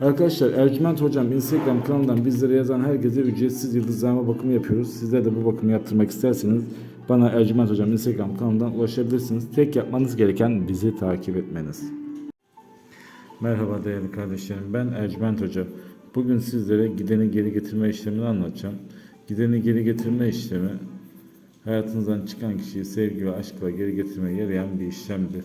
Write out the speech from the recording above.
Arkadaşlar Ercüment Hocam Instagram kanalından bizlere yazan herkese ücretsiz yıldızlama bakımı yapıyoruz. Sizler de bu bakımı yaptırmak isterseniz bana Ercüment Hocam Instagram kanalından ulaşabilirsiniz. Tek yapmanız gereken bizi takip etmeniz. Merhaba değerli kardeşlerim ben Ercüment Hoca. Bugün sizlere gideni geri getirme işlemini anlatacağım. Gideni geri getirme işlemi hayatınızdan çıkan kişiyi sevgi ve aşkla geri getirmeye yarayan bir işlemdir.